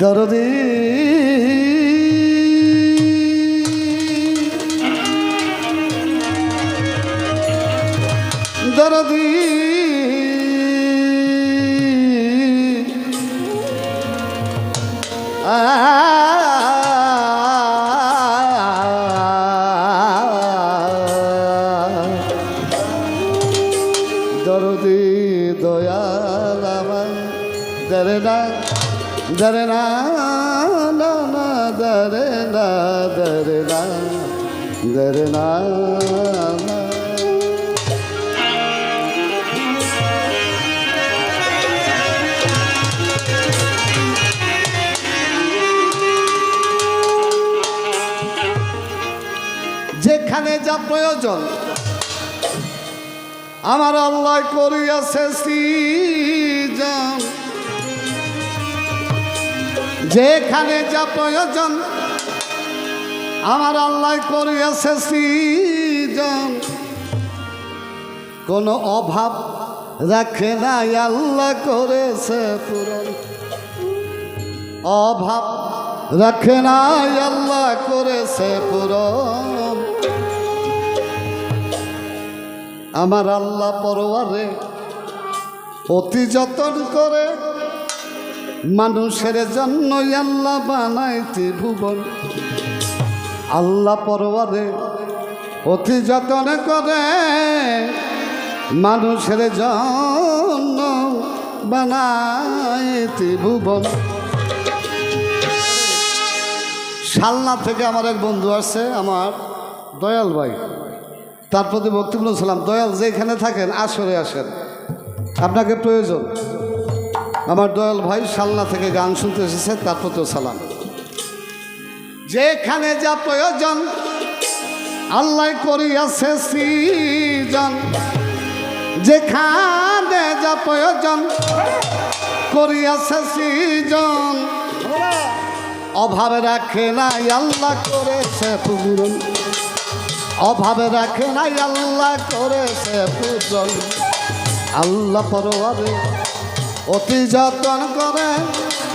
দরদি দরদি দরদি দয়াল আমার দরে না দরে না দরে না দরে না দরে না। যা প্রয়োজন। আমার আল্লাহ করিয়াছে যেখানে যা প্রয়োজন, আমার আল্লাহ করিয়াছে সৃজন। কোনো অভাব রাখে নাই, আল্লাহ করেছে পূরণ। অভাব রাখে নাই, আল্লাহ করেছে পূরণ। আমার আল্লাহ পরোয়ারে অতি যতন করে মানুষের জন্য আল্লাহ বানাইতে ভুবন। আল্লাহ পরোয়ারে অতি যতন করে মানুষের জন্য বানাইতে ভুবন। শালনা থেকে আমার এক বন্ধু আছে, আমার দয়াল ভাই। তার প্রতি বক্তব্য সালাম। দয়াল যেখানে থাকেন, আসরে আসেন। আপনাকে প্রয়োজন। আমার দয়াল ভাই শালনা থেকে গান শুনতে এসেছে, তার প্রতিও সালাম। যেখানে যা প্রয়োজন, আল্লাহ করিয়াছে সৃজন। যেখানে যা প্রয়োজন, করিয়াছে সৃজন। অভাবে রাখে নাই, আল্লাহ করেছে পূরণ। অভাবে রাখে নাই আল্লাহ করেছে পূজন আল্লাহ পরোয়ারে অতি যতন করে,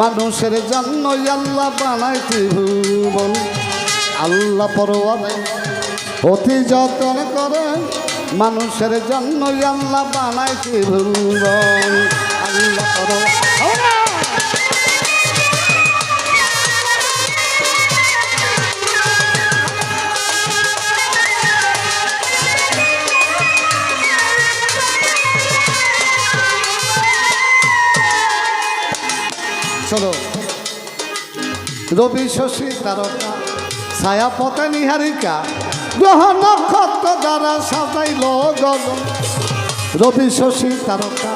মানুষের জন্য আল্লাহ বানাইতে ভুবন আল্লাহ পরোয়ারে অতি যতন করে, মানুষের জন্য আল্লাহ বানাইতে ভুবন আল্লাহ পরোয়ারে রবি শশী তারকা ছায়া পথে নিহারিকা গ্রহ নক্ষত্র দ্বারা সাজাইল গগন রবি শশী তারকা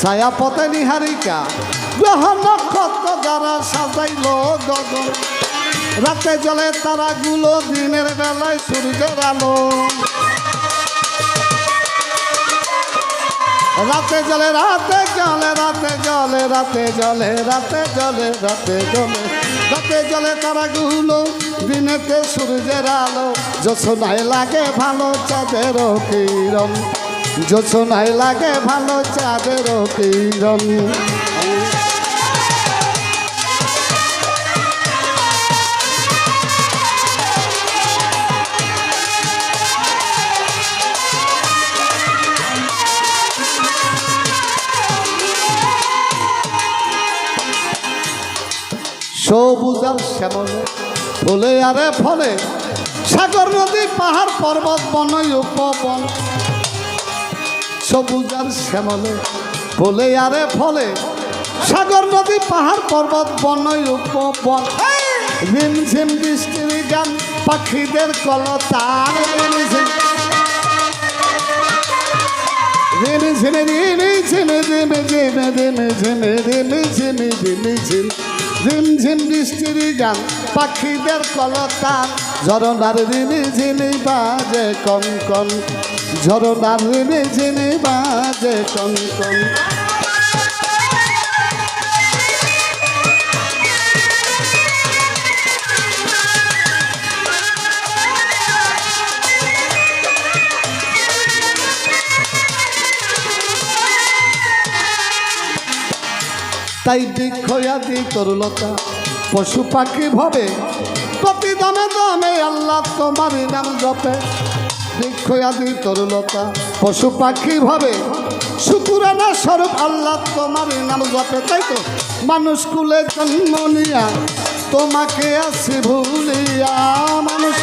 ছায়া পথে নিহারিকা গ্রহ নক্ষত্র দ্বারা সাজাইল গগন রাতে জলে তারাগুলো দিনের বেলায় সূর্যের আলো। রাতে জলে রাতে জলে রাতে জলে রাতে জলে রাতে জলে রাতে জলে রাতে জলে তারাগুলো, দিনেতে সূর্যের আলো। যোছনায় লাগে ভালো চাঁদের কিরণ। যোছনায় লাগে ভালো চাঁদের কিরণ। সবুজ আর শ্যামলে। ফুলে আরে ফলে, সাগর নদী, পাহাড় পর্বত বন উপবন। সবুজ আর শ্যামলে। ফুলে আরে ফলে, সাগর নদী, পাহাড় পর্বত বন উপবন। ঝিম ঝিম বৃষ্টির গান, পাখিদের কলতান ঝিম ঝিম ঝিমি ঝিমি ঝিমি ঝিমি ঝিমি ঝিমি ঝিমি ঝিমি ঝিমি। ঝিমঝিম বৃষ্টির গান, পাখিদের কলতান। ঝরনার ঋণে ঝিনি বাজে কঙ্কন ঝরনার ঋণে ঝিনি বাজে কঙ্কন তাই বৃক্ষয়াদি তরুলতা পশু পাখি ভাবে প্রতি দামে দামে আল্লাহ তোমার নাম জপে। বৃক্ষয়াদি তরুলতা পশু পাখি ভাবে শুকুরানা স্বরূপ আল্লাহ তোমার নাম জপে। তাই তো, মানুষ কুলে জন্ম নিয়া, তোমাকে আসি ভুলিয়া। মানুষ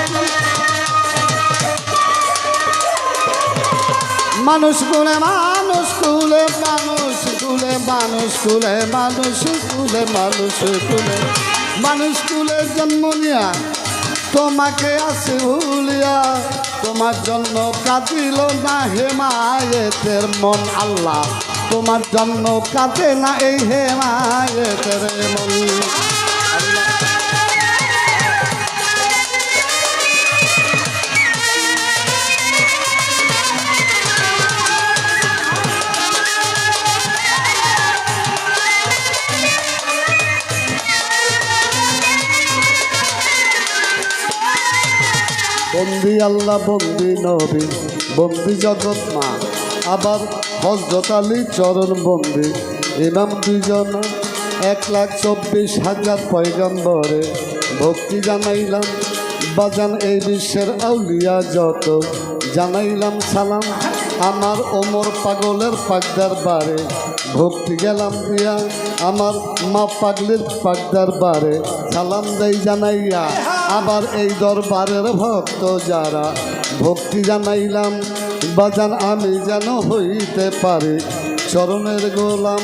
মানুষ কুলে মানুষ কুলে, মানুষ কুলে মানুষ কুলে মানুষ কুলে মানুষ কুলে মানুষ কুলে জন্ম নিয়া, তোমাকে আসে ভুলিয়া তোমার জন্য কাঁদিল না হে মায়েতের মন, আল্লাহ। তোমার জন্য কাঁদে না এই হে মায়েতের মন। আল্লাহ বন্দি নবী, বন্দি জগৎ মা। আবার হজরত আলী চরণ বন্দি। ইমাম দুজন এক লাখ চব্বিশ হাজার পয়গম্বরে। ভক্তি জানাইলাম, বাজান এই বিশ্বের আউলিয়া যত। জানাইলাম সালাম, আমার ওমর পাগলের পাগদার বারে। ভক্তি গেলাম দিয়া, আমার মা পাগলির পাগদার বারে। সালাম দেই জানাইয়া। আবার এই দরবারের ভক্ত যারা ভক্তি জানাইলাম, বাজান আমি যেন হইতে পারি। চরণের গোলাম,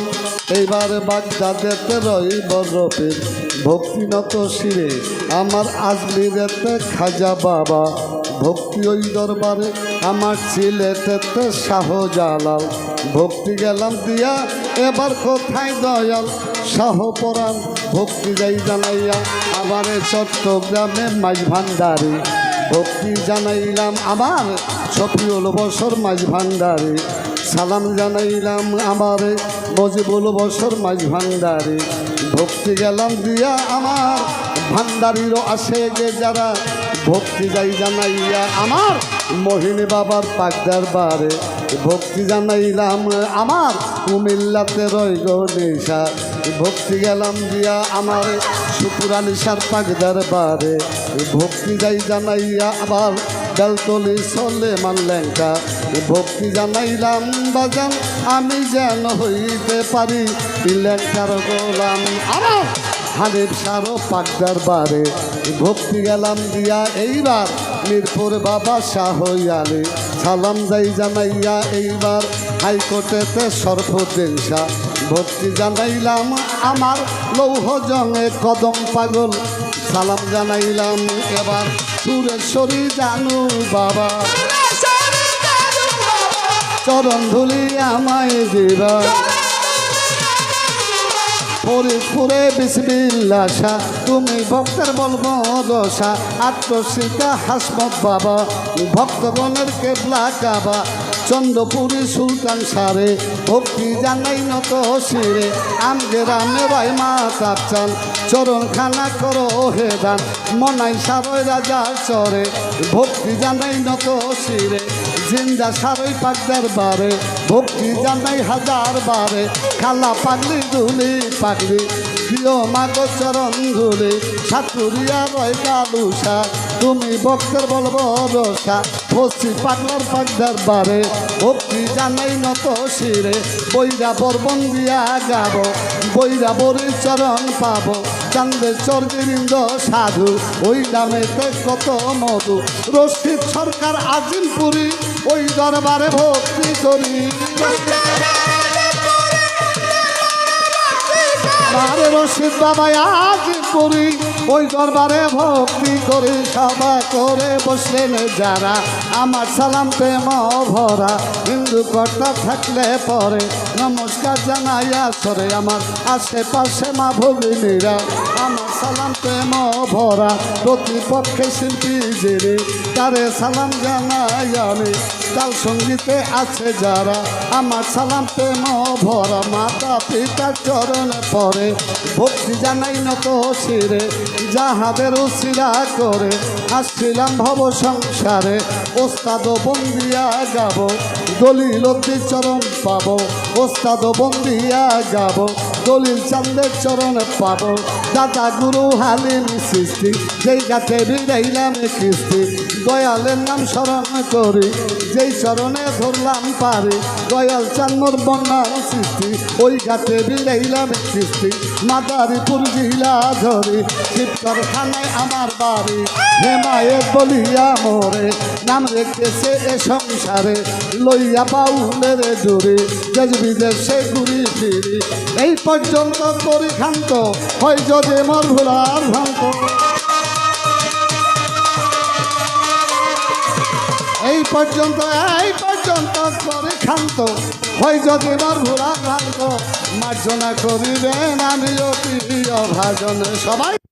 এইবার বাগদাদেতে রইব রফির ভক্তিনত শিরে আমার আজমিরেতে খাজা বাবা। ভক্তি ওই দরবারে আমার ছেলেতে শাহজালাল। ভক্তি গেলাম দিয়া এবার কোথায় দয়াল? শাহ পরাণ ভক্তি যাই জানাইয়া আমার চট্টগ্রামে মাঝ ভান্ডারি। ভক্তি জানাইলাম আমার শফিউল বছর মাঝ ভান্ডারি। সালাম জানাইলাম আমার মজিবুল বছর মাঝ ভান্ডারি। ভক্তি গেলাম দিয়া আমার ভান্ডারিরও আসে যে যারা। ভক্তি যাই জানাইয়া আমার মোহিনী বাবার পাকদার বারে ভক্তি জানাইলাম আমার কুমিল্লাতে রই গো নিশা ভক্তি গেলাম দিয়া আমার সুপুরা নিশার পাকদার বারে ভক্তি যাই জানাইয়া আবার বেলতলি চলে মানলেঙ্কা ভক্তি জানাইলাম, বাজান, আমি যেন হইতে পারি? লেঙ্কার গোলাম আমার হানিফ সারো পাকদার বারে। ভক্তি গেলাম দিয়া এইবার মিরপুর বাবা শাহ আলী সালাম যাই জানাইয়া এইবার হাইকোর্টেতে সর্বদিন শাহ ভর্তি জানাইলাম আমার লৌহ জঙে কদম পাগল। সালাম জানাইলাম এবার সুরেশ্বরী জানু বাবা। চরণ ধুলি আমায় দিবা। ফরিদপুরে বিসমিল্লাশা তুমি ভক্তের বলব দশা আত্মসীতা হাসমত বাবা। ভক্তগণের কেবলা কাবা। চন্দ্রপুরী সুলতান সারে। ভক্তি জানাই নত শিরে। আমগে রামে ভাই মা কাপচান চরণ খানা করো হে দান। মনাই সারয় রাজা চরে। ভক্তি জানাই নত শিরে। জিন্দা সারই পাকদার বারে ভক্তি জানাই হাজার বারে, খালা পাগলি দুলি পাগলি, প্রিয় মাগ চরণ ধুলি, সাতুরিয়া রয় কালুসা তুমি ভক্তের বলব রসা বসি পাগলার পাকদার বারে ভক্তি জানাই নত শিরে বৈরা বরবন দিয়া গাব বৈরা বরি চরণ পাব। চান্দে চর্গিরিন্দ সাধু, ওই নামেতে কত মধু। রশিদ সরকার আজিমপুরি, ওই দরবারে ভক্তি করি। আরে রশিদ বাবা আজিমপুরি, ওই দরবারে ভক্তি করে। সভা করে বসলেন যারা, আমার সালাম প্রেম ভরা। বন্ধু কর্তা থাকলে পরে নমস্কার জানাইয়া সরে আমার আশেপাশে মা ভগিনীরা। আমার সালাম প্রেম ভরা প্রতিপক্ষে শিল্পী যিনি তারে সালাম জানাই আমি, তাল সঙ্গীতে আছে যারা। আমার সালাম প্রেম ভরা মাতা পিতার চরণে পরে ভক্তি জানাই নত শিরে, যাহাদের উশিরা করে। আসছিলাম ভব সংসারে ওস্তাদ বন্দিয়া গাব দলিল চরম পাব ওস্তাদ বন্দিয়া গাব দলিল চান্দের চরণে পাব। দাদা গুরু হালিম সৃষ্টি, যেই গাছে বিড়াইলাম কিস্তি দয়ালের নাম স্মরণ করি, যেই চরণে ধরলাম পারি। দয়াল চান্নর বন্যার সৃষ্টি, ওই গাছে বিড়াইলাম কিস্তি মাদারীপুর জেলা ধরি শিবকর খানায় আমার বাড়ি। হেমায়েত বলিয়া মোরে নাম রেখেছে এ সংসারে। লইয়া বাউলের জুড়ি, দেশ বিদেশে ঘুরি ফিরি। এই পর্যন্ত করি খান্ত হয় যদি মর ভুলার ভ্রান্ত। এই পর্যন্ত এই পর্যন্ত করে খান্ত হয় যদি মর ভুলার ভ্রান্ত। মার্জনা করিবেন আমি অতি ভাজন সবাই।